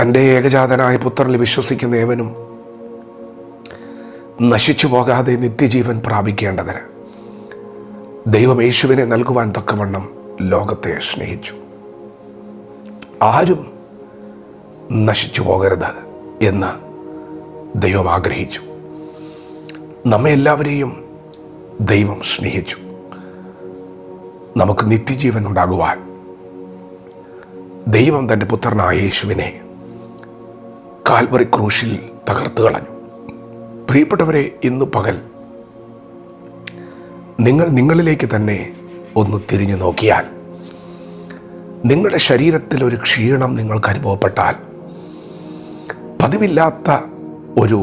തന്റെ ഏകജാതനായ പുത്രനിൽ വിശ്വസിക്കുന്ന ഏവനും നശിച്ചു പോകാതെ നിത്യജീവൻ പ്രാപിക്കേണ്ടതിന് ദൈവം യേശുവിനെ നൽകുവാൻ തക്കവണ്ണം ലോകത്തെ സ്നേഹിച്ചു. ആരും നശിച്ചു പോകരുത് എന്ന് ദൈവം ആഗ്രഹിച്ചു. നമ്മെ എല്ലാവരെയും ദൈവം സ്നേഹിച്ചു. നമുക്ക് നിത്യജീവൻ ഉണ്ടാകുവാൻ ദൈവം തന്റെ പുത്രനായ യേശുവിനെ കാൽവറി ക്രൂശിൽ തകർത്ത് കളഞ്ഞു. പ്രിയപ്പെട്ടവരെ ഇന്ന് പകൽ നിങ്ങൾ നിങ്ങളിലേക്ക് തന്നെ ഒന്ന് തിരിഞ്ഞു നോക്കിയാൽ നിങ്ങളുടെ ശരീരത്തിൽ ഒരു ക്ഷീണം നിങ്ങൾക്ക് അനുഭവപ്പെട്ടാൽ പതിവില്ലാത്ത ഒരു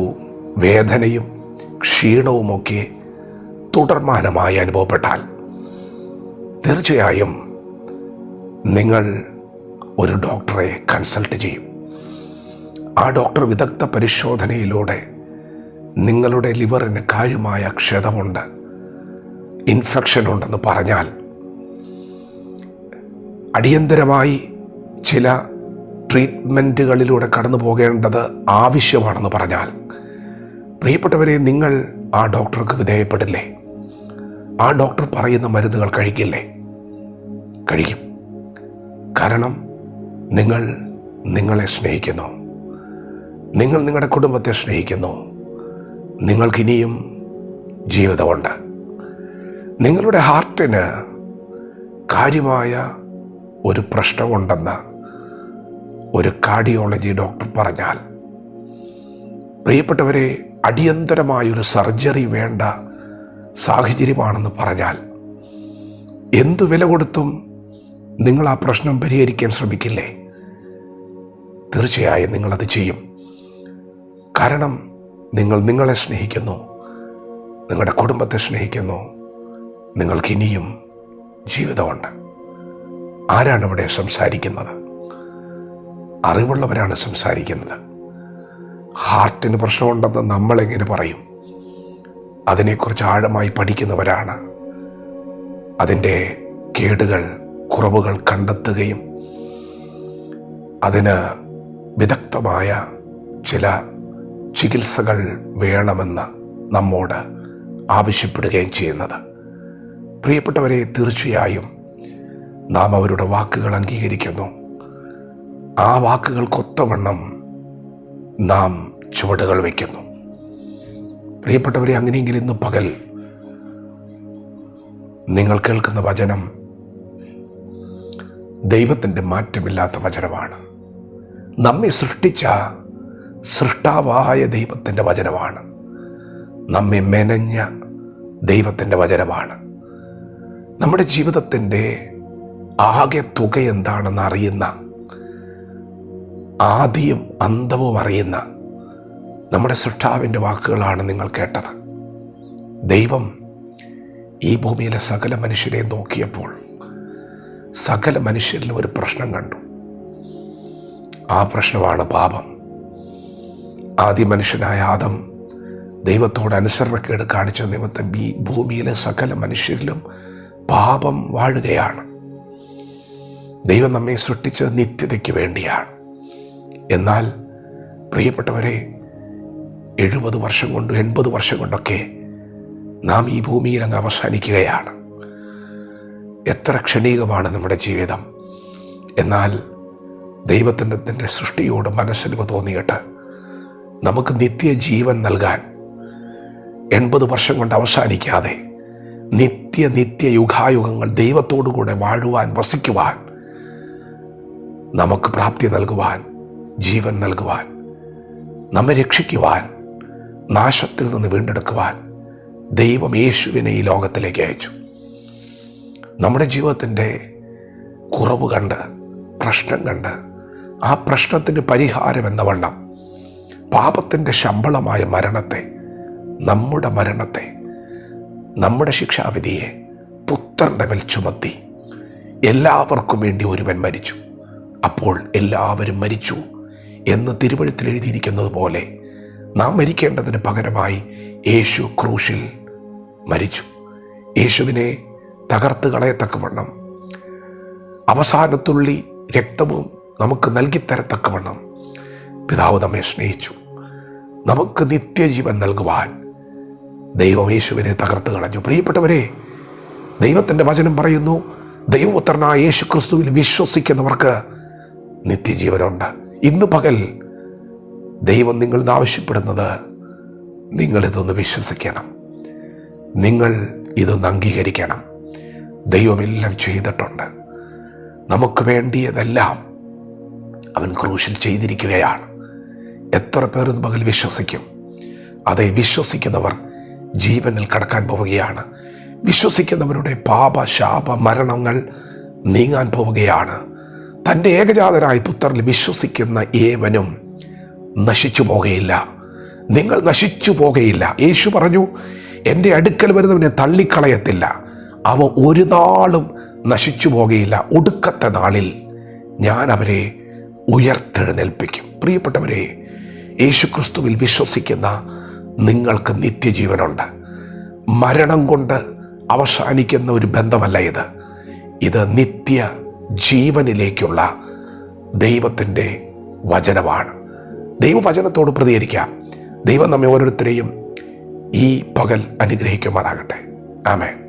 വേദനയും ക്ഷീണവുമൊക്കെ തുടർമാനമായി അനുഭവപ്പെട്ടാൽ തീർച്ചയായും നിങ്ങൾ ഒരു ഡോക്ടറെ കൺസൾട്ട് ചെയ്യും. ആ ഡോക്ടർ വിദഗ്ധ പരിശോധനയിലൂടെ നിങ്ങളുടെ ലിവറിന് കാര്യമായ ക്ഷതമുണ്ട് ഇൻഫെക്ഷൻ ഉണ്ടെന്ന് പറഞ്ഞാൽ അടിയന്തരമായി ചില ട്രീറ്റ്മെന്റുകളിലൂടെ കടന്നു പോകേണ്ടത് ആവശ്യമാണെന്ന് പറഞ്ഞാൽ പ്രിയപ്പെട്ടവരെ നിങ്ങൾ ആ ഡോക്ടർക്ക് വിധേയപ്പെടില്ലേ? ആ ഡോക്ടർ പറയുന്ന മരുന്നുകൾ കഴിക്കില്ലേ? കഴിക്കും. കാരണം നിങ്ങൾ നിങ്ങളെ സ്നേഹിക്കുന്നു. നിങ്ങൾ നിങ്ങളുടെ കുടുംബത്തെ സ്നേഹിക്കുന്നു. നിങ്ങൾക്കിനിയും ജീവിതമുണ്ട്. നിങ്ങളുടെ ഹാർട്ടിന് കാര്യമായ ഒരു പ്രശ്നമുണ്ടെന്ന് ഒരു കാർഡിയോളജി ഡോക്ടർ പറഞ്ഞാൽ പ്രിയപ്പെട്ടവരെ അടിയന്തരമായൊരു സർജറി വേണ്ട സാഹചര്യമാണെന്ന് പറഞ്ഞാൽ എന്തു വില കൊടുത്തും നിങ്ങൾ ആ പ്രശ്നം പരിഹരിക്കാൻ ശ്രമിക്കില്ലേ? തീർച്ചയായും നിങ്ങളത് ചെയ്യും. കാരണം നിങ്ങൾ നിങ്ങളെ സ്നേഹിക്കുന്നു. നിങ്ങളുടെ കുടുംബത്തെ സ്നേഹിക്കുന്നു. നിങ്ങൾക്ക് ഇനിയും ജീവിതമുണ്ട്. ആരാണ് ഇവിടെ സംസാരിക്കുന്നത്? അറിവുള്ളവരാണ് സംസാരിക്കുന്നത്. ഹാർട്ടിന് പ്രശ്നമുണ്ടെന്ന് നമ്മളെങ്ങനെ പറയും? അതിനെക്കുറിച്ച് ആഴമായി പഠിക്കുന്നവരാണ്. അതിന്റെ കേടുകൾ കുറവുകൾ കണ്ടെത്തുകയും അതിന് വിദഗ്ധമായ ചില ചികിത്സകൾ വേണമെന്ന് നമ്മോട് ആവശ്യപ്പെടുകയും ചെയ്യുന്നത്. പ്രിയപ്പെട്ടവരെ തീർച്ചയായും നാം അവരുടെ വാക്കുകൾ അംഗീകരിക്കുന്നു. ആ വാക്കുകൾക്കൊത്തവണ്ണം നാം ചുവടുകൾ വയ്ക്കുന്നു. പ്രിയപ്പെട്ടവരെ അങ്ങനെയെങ്കിൽ ഇന്ന് പകൽ നിങ്ങൾ കേൾക്കുന്ന വചനം ദൈവത്തിന്റെ മാറ്റമില്ലാത്ത വചനമാണ്. നമ്മെ സൃഷ്ടിച്ച സൃഷ്ടാവായ ദൈവത്തിന്റെ വചനമാണ്. നമ്മെ മെനഞ്ഞ ദൈവത്തിന്റെ വചനമാണ്. നമ്മുടെ ജീവിതത്തിന്റെ ആകെ തുക എന്താണെന്ന് അറിയുന്ന ആദ്യം അന്തവും അറിയുന്ന നമ്മുടെ സൃഷ്ടാവിന്റെ വാക്കുകളാണ് നിങ്ങൾ കേട്ടത്. ദൈവം ഈ ഭൂമിയിലെ സകല മനുഷ്യരെ നോക്കിയപ്പോൾ സകല മനുഷ്യരിലും ഒരു പ്രശ്നം കണ്ടു. ആ പ്രശ്നമാണ് പാപം. ആദ്യ മനുഷ്യനായ ആദം ദൈവത്തോട് അനുസരണക്കേട് കാണിച്ച നിമിത്തം ഈ ഭൂമിയിലെ സകല മനുഷ്യരിലും പാപം വാഴുകയാണ്. ദൈവം നമ്മെ സൃഷ്ടിച്ചത് നിത്യതയ്ക്ക് വേണ്ടിയാണ്. എന്നാൽ പ്രിയപ്പെട്ടവരെ എഴുപത് വർഷം കൊണ്ട് എൺപത് വർഷം കൊണ്ടൊക്കെ നാം ഈ ഭൂമിയിൽ അങ്ങ് അവസാനിക്കുകയാണ്. എത്ര ക്ഷണികമാണ് നമ്മുടെ ജീവിതം. എന്നാൽ ദൈവത്തിന്റെ തന്റെ സൃഷ്ടിയോട് മനസ്സിലിവ് തോന്നിയിട്ട് നമുക്ക് നിത്യജീവൻ നൽകാൻ എൺപത് വർഷം കൊണ്ട് അവസാനിക്കാതെ നിത്യ നിത്യ യുഗായുഗങ്ങൾ ദൈവത്തോടു കൂടെ വാഴുവാൻ വസിക്കുവാൻ നമുക്ക് പ്രാപ്തി നൽകുവാൻ ജീവൻ നൽകുവാൻ നമ്മെ രക്ഷിക്കുവാൻ നാശത്തിൽ നിന്ന് വീണ്ടെടുക്കുവാൻ ദൈവം യേശുവിനെ ഈ ലോകത്തിലേക്ക് അയച്ചു. നമ്മുടെ ജീവിതത്തിന്റെ കുറവ് കണ്ട് പ്രശ്നം കണ്ട് ആ പ്രശ്നത്തിന് പരിഹാരം എന്ന വണ്ണം പാപത്തിന്റെ ശമ്പളമായ മരണത്തെ നമ്മുടെ മരണത്തെ നമ്മുടെ ശിക്ഷാവിധിയെ പുത്രന്റെ മേൽ ചുമത്തി. എല്ലാവർക്കും വേണ്ടി ഒരുവൻ മരിച്ചു. അപ്പോൾ എല്ലാവരും മരിച്ചു എന്ന് തിരുവഴുത്തിൽ എഴുതിയിരിക്കുന്നത് പോലെ നാം മരിക്കേണ്ടതിന് പകരമായി യേശു ക്രൂശിൽ മരിച്ചു. യേശുവിനെ തകർത്ത് കളയത്തക്കവണ്ണം അവസാനത്തുള്ളി രക്തവും നമുക്ക് നൽകിത്തരത്തക്കവണ്ണം പിതാവ് നമ്മെ സ്നേഹിച്ചു. നമുക്ക് നിത്യജീവൻ നൽകുവാൻ ദൈവം യേശുവിനെ തകർത്ത് കളഞ്ഞു. പ്രിയപ്പെട്ടവരെ ദൈവത്തിന്റെ വചനം പറയുന്നു ദൈവപുത്രനായ യേശു ക്രിസ്തുവിൽ വിശ്വസിക്കുന്നവർക്ക് നിത്യജീവനുണ്ട്. ഇന്ന് പകൽ ദൈവം നിങ്ങളിൽ ആവശ്യപ്പെടുന്നത് നിങ്ങളിതൊന്ന് വിശ്വസിക്കണം. നിങ്ങൾ ഇതൊന്ന് അംഗീകരിക്കണം. ദൈവമെല്ലാം ചെയ്തിട്ടുണ്ട്. നമുക്ക് വേണ്ടിയതെല്ലാം അവൻ ക്രൂശിൽ ചെയ്തിരിക്കുകയാണ്. എത്ര പേർ ഇന്ന് പകൽ വിശ്വസിക്കും? അതെ വിശ്വസിക്കുന്നവർ ജീവനിൽ കടക്കാൻ പോവുകയാണ്. വിശ്വസിക്കുന്നവരുടെ പാപ ശാപ മരണങ്ങൾ നീങ്ങാൻ പോവുകയാണ്. തന്റെ ഏകജാതനായ പുത്രനിൽ വിശ്വസിക്കുന്ന ഏവനും നശിച്ചു പോകുകയില്ല നിങ്ങൾ നശിച്ചു പോകുകയില്ല യേശു പറഞ്ഞു എന്റെ അടുക്കൽ വരുന്നവനെ തള്ളിക്കളയത്തില്ല. അവ ഒരു നാളും നശിച്ചു പോകുകയില്ല ഒടുക്കത്തെ നാളിൽ ഞാൻ അവരെ ഉയർത്തെഴുന്നേൽപ്പിക്കും. പ്രിയപ്പെട്ടവരെ യേശുക്രിസ്തുവിൽ വിശ്വസിക്കുന്ന നിങ്ങൾക്ക് നിത്യജീവനുണ്ട്. മരണം കൊണ്ട് അവസാനിക്കുന്ന ഒരു ബന്ധമല്ല ഇത്. ഇത് നിത്യ ജീവനിലേക്കുള്ള ദൈവത്തിന്റെ വചനമാണ്. ദൈവവചനത്തോട് പ്രതികരിക്കാം. ദൈവം നമ്മെ ഓരോരുത്തരെയും ഈ പകൽ അനുഗ്രഹിക്കുമാറാകട്ടെ. ആമേൻ.